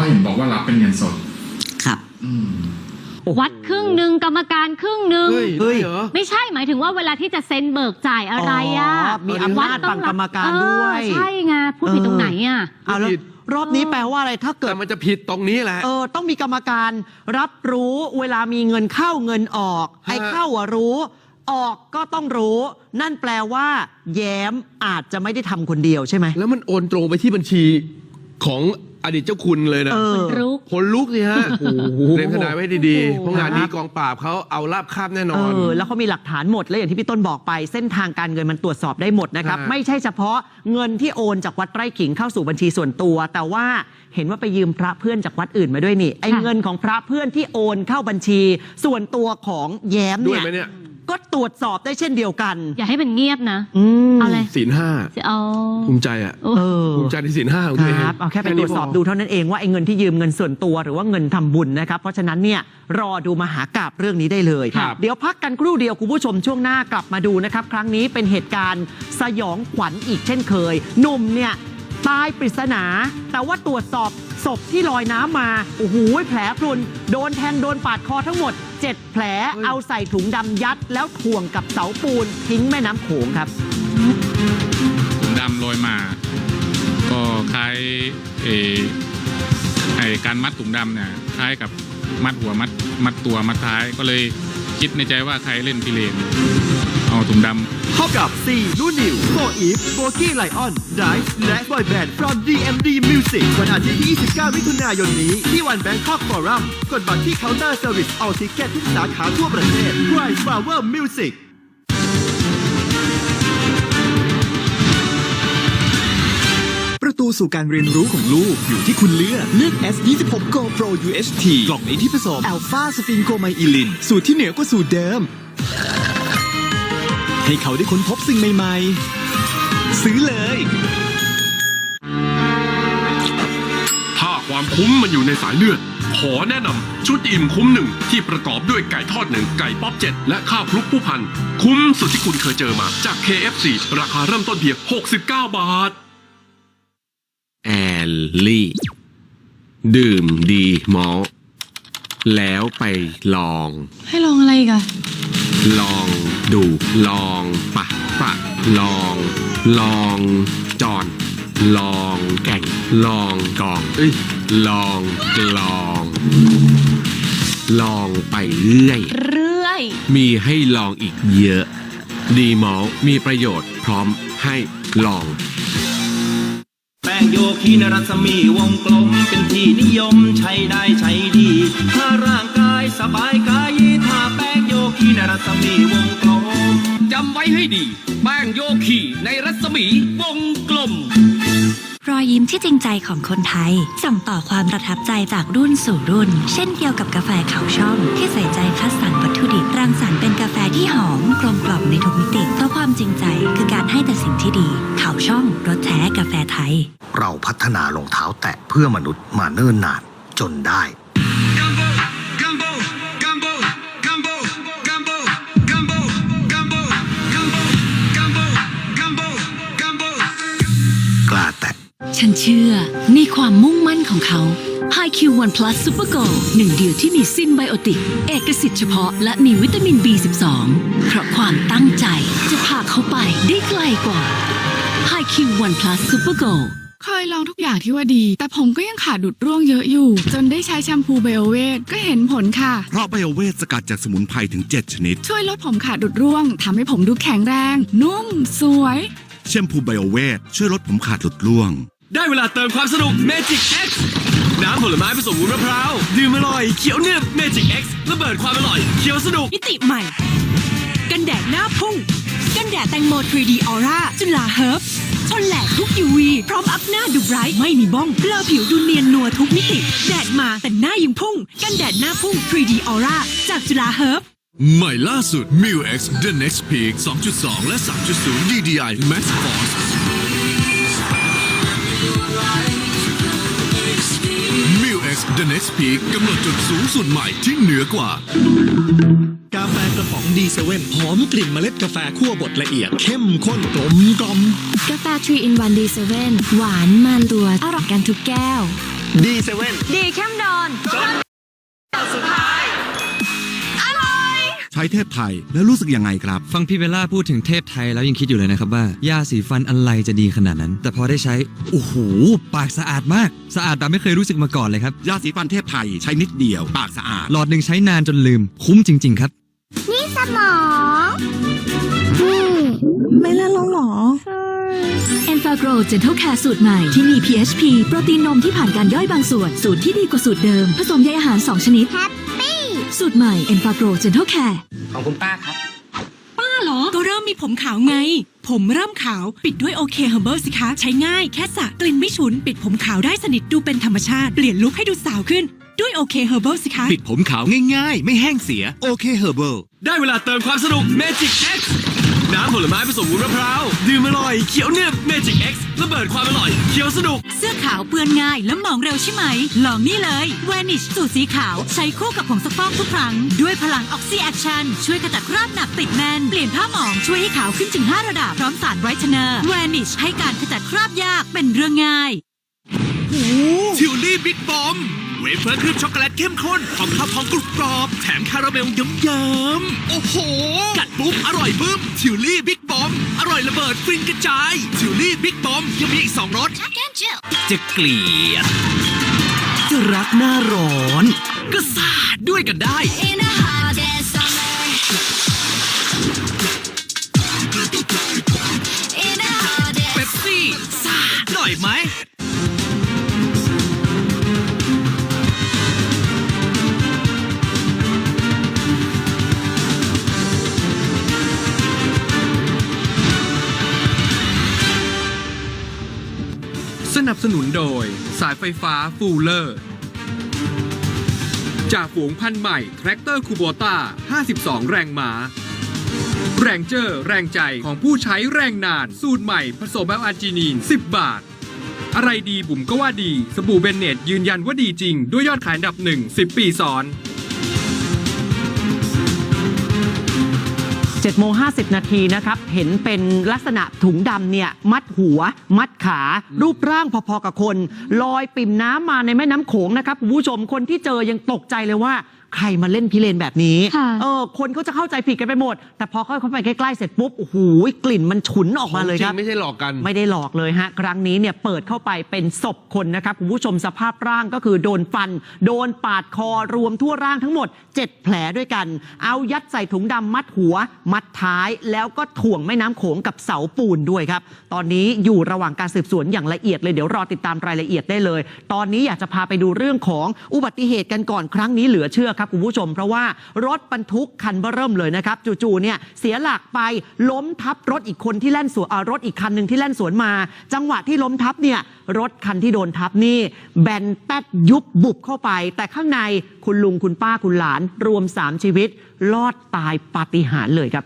เขาเห็นบอกว่ารับเป็นเงินสด ครับ อืม วัดครึ่งหนึ่งกรรมการครึ่งหนึ่งเฮ้ยเฮ้ย เหรอ ไม่ใช่หมายถึงว่าเวลาที่จะเซ็นเบิกจ่ายอะไรอะอ๋อมีอำนาจต้ฝั่งกรรมการด้วย เออใช่ไงพูดผิดตรงไหนอะ เอาแล้วผิด รอบนี้แปลว่าอะไรถ้าเกิแต่ด มันจะผิดตรงนี้แหละ เออต้องมีกรรมการรับรู้เวลามีเงินเข้าเงินออกฮะไอ้เข้าอะรู้ ออกก็ต้องรู้ นั่นแปลว่า แย้มอาจจะไม่ได้ทำคนเดียวใช่ไหม แล้วมันโอนตรงไปที่บัญชีของ อดีตเจ้าคุณเลยนะ เออรู้คนลุกสิฮะโอ้โหเรียนทนายไว้ดีๆเพราะงานนี้ครับกองปราบเขาเอาราบคาบแน่นอเอน อแล้วเขามีหลักฐานหมด แล้วอย่างที่พี่ต้นบอกไป เส้นทางการเงินมันตรวจสอบได้หมดนะครับ ฮะ ไม่ใช่เฉพาะเงินที่โอนจากวัดไร่ขิงเข้าสู่บัญชีส่วนตัว แต่ว่าเห็นว่าไปยืมพระเพื่อนจากวัดอื่นมาด้วยนี่ไอ้ค่ะ เงินของพระเพื่อนที่โอนเข้าบัญชี ส่วนตัวของแย้มด้วยเนี่ย ไหมเนี่ย ก็ตรวจสอบได้เช่นเดียวกัน อย่าให้มันเงียบนะ อืมเอาเลยศีลห้าเอา ภูมิใจอะโอ้เออ ภูมิใจในศีลห้าของตัวเองครับเอาแค่ไปตรวจสอบดูเท่านั้นเองว่าไอ้เงินที่ยืมเงินส่วนตัวหรือว่าเงินทำบุญนะครับ เพราะฉะนั้นเนี่ยรอดูมหากราบเรื่องนี้ได้เลยครับเดี๋ยวพักกันครู่เดียวคุณผู้ชมช่วงหน้ากลับมาดูนะครับ ครั้งนี้เป็นเหตุการณ์สยองขวัญอีกเช่นเคย หนุ่มเนี่ยตายปริศนา แต่ว่าตรวจสอบ ศพที่ลอยน้ำมาโอ้โหแผลพรุน โดนแทงโดนปาดคอทั้งหมด 7 แผลเอาใส่ถุงดำยัด แล้วถ่วงกับเสาปูนทิ้งแม่น้ำโขงครับถุงดำโรยมา ก็คล้ายเออไอการมัดถุงดำเนี่ยคล้ายกับมัดหัวมัดมัดตัวมัดท้ายก็เลยคิดในใจว่าใครเล่นพิเรน เอาถุงดำพบกับ C นูนิวโฟอีฟโบกี้ไลออนไดฟ์และบอยแบนด์ from DMD Music วันอาทิตย์ที่ 29 มิถุนายนนี้ ที่วัน Bangkok Forum กดบัตรที่เคาน์เตอร์เซอร์วิสเอาทิเก็ตทุกสาขาทั่วประเทศ Bright Flower Music ประตูสู่การเรียนรู้ของลูก อยู่ที่คุณเลือก เลือก S26 Go Pro UHT กล่องนี้ที่ผสม Alpha สฟิงโกไมอิลินสูตรที่เหนือกว่าสูตรเดิม ให้เขาได้ค้นพบสิ่งใหม่ๆ ซื้อเลย ถ้าความคุ้มมันอยู่ในสายเลือด ขอแนะนำชุดอิ่มคุ้มหนึ่งที่ประกอบด้วยไก่ทอดหนึ่งไก่ป๊อปเจ็ดและข้าวคลุกผู้พัน คุ้มสุดที่คุณเคยเจอมาจาก KFC ราคาเริ่มต้นเพียง 69 บาท แอลลี่ ดื่มดีมอลต์แล้วไปลอง ให้ลองอะไรอีกอะลอง ดู ลองปะปะลอง ลองจอนลองแก่ง ลองกอง เอ้ย ลองกลอง ลองไปเรื่อย เรื่อย มีให้ลองอีกเยอะ ดีมอลต์มีประโยชน์พร้อมให้ลอง แป้งโยคีนรัศมีวงกลมเป็นที่นิยมใช้ได้ใช้ดี ถ้าร่างกายสบายกายถ้าแป้งโยคีนรัศมีวงกลมจำไว้ให้ดีแป้งโยคีในรัศมีวงกลม รอยยิ้มที่จริงใจของคนไทย ส่งต่อความประทับใจจากรุ่นสู่รุ่น เช่นเดียวกับกาแฟเขาช่อง ที่ใส่ใจคัดสรรวัตถุดิบรังสรรค์เป็นกาแฟที่หอมกลมกล่อมในทุกมิติ เพราะความจริงใจคือการให้แต่สิ่งที่ดี เขาช่องรสแท้กาแฟไทย เราพัฒนารองเท้าแตะเพื่อมนุษย์มาเนิ่นนานจนได้ ฉันเชื่อในความมุ่งมั่นของเขา HiQ One Plus Super Go หนึ่งเดียวที่มีซินไบโอติก เอกสิทธิ์เฉพาะและมีวิตามิน B12 เพราะความตั้งใจจะพาเขาไปได้ไกลกว่า HiQ One Plus Super Go เคยลองทุกอย่างที่ว่าดี แต่ผมก็ยังขาดดุดร่วงเยอะอยู่ จนได้ใช้แชมพูไบโอเวทก็เห็นผลค่ะ เพราะไบโอเวทสกัดจากสมุนไพรถึง 7 ชนิด ช่วยลดผมขาดดุดร่วงทำให้ผมดูแข็งแรง นุ่ม สวย แชมพูไบโอเวทช่วยลดผมขาดหลุดร่วง ได้เวลาเติมความสนุก Magic X น้ำผลไม้ผสมวุ้นมะพร้าว ดื่มอร่อยเขียวเนึบ Magic X ระเบิดความอร่อยเขียวสนุก มิติใหม่ กันแดดหน้าพุ่ง กันแดดแตงโม 3D Aura จุฬาเฮิร์บทนแหลกทุก UV พร้อมอัพหน้าดูไบรท์ไม่มีบ้องเปลือผิวดูเนียนนัวทุกมิติ แดดมาแต่หน้ายังพุ่ง กันแดดหน้าพุ่ง 3D Aura จากจุฬาเฮิร์บใหม่ล่าสุด m i l X The Next Peak 2.2 และ 3.0 DDI Max Force The Next Peak กำหนดจุดสูงสุดใหม่ที่เหนือกว่า กาแฟกระป๋องดีเซเว่นหอมกลิ่นเมล็ดกาแฟคั่วบดละเอียด เข้มข้นกลมกล่อมกาแฟ3 in 1 D7 หวานมันตัวอร่อยกันทุกแก้วดีเซเว่นดีเข้มนอน ช้เทพไทยแล้วรู้สึกยังไงครับ ฟังพี่เบลล่าพูดถึงเทพไทยแล้วยังคิดอยู่เลยนะครับว่ายาสีฟันอะไรจะดีขนาดนั้น แต่พอได้ใช้โอ้โหปากสะอาดมาก สะอาดแบบไม่เคยรู้สึกมาก่อนเลยครับ ยาสีฟันเทพไทยใช้นิดเดียวปากสะอาด หลอดหนึ่งใช้นานจนลืม คุ้มจริง ๆ ครับ นี่สมองไม่เล่นแล้วหรอ e n f a g r o Gentle Care สูตรใหม่ที่มี PHP โปรตีนนมที่ผ่านการย่อยบางส่วน สูตรที่ดีกว่าสูตรเดิม ผสมใยอาหาร 2 ชนิดแฮปปี้ สูตรใหม่ e n f a g r o Gentle Care ของคุณป้าครับ ป้าเหรอ ก็เริ่มมีผมขาวไง ผมเริ่มขาวปิดด้วยโอเคเฮอร์เบิสิคะ ใช้ง่ายแค่สระกลิ่นไม่ฉุน ปิดผมขาวได้สนิทดูเป็นธรรมชาติ เปลี่ยนลุคให้ดูสาวขึ้น ด้วยโอเคเฮอร์เบิสิคะ ปิดผมขาวง่ายๆ ไม่แห้งเสียโอเคเฮอร์เบิลได้เวลาเติมความสนุก Magic X น้ำผลไม้ผสมวุ้นมะพร้าว ดื่มอร่อยเขียวเนึบ Magic X ระเบิดความอร่อยเขียวสนุก เสื้อขาวเปื้อนง่ายแล้วมองเร็วใช่ไหม ลองนี่เลย Vanish สูตรสีขาว ใช้คู่กับผงซักฟอกทุกครั้ง ด้วยพลังออกซิแอคชั่น ช่วยกระจัดคราบหนักติดแน่น เปลี่ยนผ้าหมองช่วยให้ขาวขึ้นถึง 5 ระดับ พร้อมสารไบรท์เนอร์ Vanish ให้การขจัดคราบยากเป็นเรื่องง่ายทิวลี่บิ๊กบอม เวเฟอร์ครีมช็อกโกแลตเข้มข้นหอมข้าวทองกรุบกรอบ แถมคาราเมลเยิ้มๆโอ้โห กัดปุ๊บอร่อยบึ้มทิวลี่บิ๊กบอม อร่อยระเบิดฟินกระจายทิวลี่บิ๊กบอมยังมีอีกสองรสจะเกลียดจะรักหน้าร้อน ก็สาดด้วยกันได้ สนุนโดย สายไฟฟ้าฟูลเลอร์ จากฝูงพันธุ์ใหม่ แทรกเตอร์คูโบต้า 52 แรงม้าแรงเจอร์แรงใจของผู้ใช้แรงนาน สูตรใหม่ผสมแอลอาร์จินีน 10 บาท อะไรดีบุ๋มก็ว่าดี สบู่เบนเนตยืนยันว่าดีจริง ด้วยยอดขายอันดับหนึ่ง10 ปีซ้อน 7โมง50 นาทีนะครับ เห็นเป็นลักษณะถุงดำเนี่ย มัดหัว มัดขา รูปร่างพอๆกับคน ลอยปิ่มน้ำมาในแม่น้ำโขงนะครับคุณผู้ชมคนที่เจอยังตกใจเลยว่า ใครมาเล่นพิเรนแบบนี้ค่ะ เออคนเขาจะเข้าใจผิดกันไปหมด แต่พอเข้าไปใกล้ๆเสร็จปุ๊บโอ้โหกลิ่นมันฉุนออกมาเลยครับไม่ใช่หลอกกัน ไม่ได้หลอกเลยฮะ ครั้งนี้เนี่ยเปิดเข้าไปเป็นศพคนนะครับ คุณผู้ชมสภาพร่างก็คือโดนฟัน โดนปาดคอรวมทั่วร่างทั้งหมด 7 แผลด้วยกัน เอายัดใส่ถุงดำมัดหัว มัดท้าย แล้วก็ถ่วงแม่น้ำโขงกับเสาปูนด้วยครับ ตอนนี้อยู่ระหว่างการสืบสวนอย่างละเอียดเลยเดี๋ยวรอติดตามรายละเอียดได้เลย ตอนนี้อยากจะพาไปดูเรื่องของอุบัติเหตุกันก่อนครั้งนี้เหลือเชื่อครับครับคุณผู้ชม เพราะว่ารถบรรทุกคันเบอร์เริ่มเลยนะครับจู่ๆเนี่ยเสียหลักไปล้มทับรถอีกคนที่แล่นสวนรถอีกคันหนึ่งที่แล่นสวนมา จังหวะที่ล้มทับเนี่ยรถคันที่โดนทับนี่ แบนแป๊ดยุบบุบเข้าไป แต่ข้างในคุณลุงคุณป้าคุณหลาน รวม 3 ชีวิต รอดตายปาฏิหาริย์เลยครับ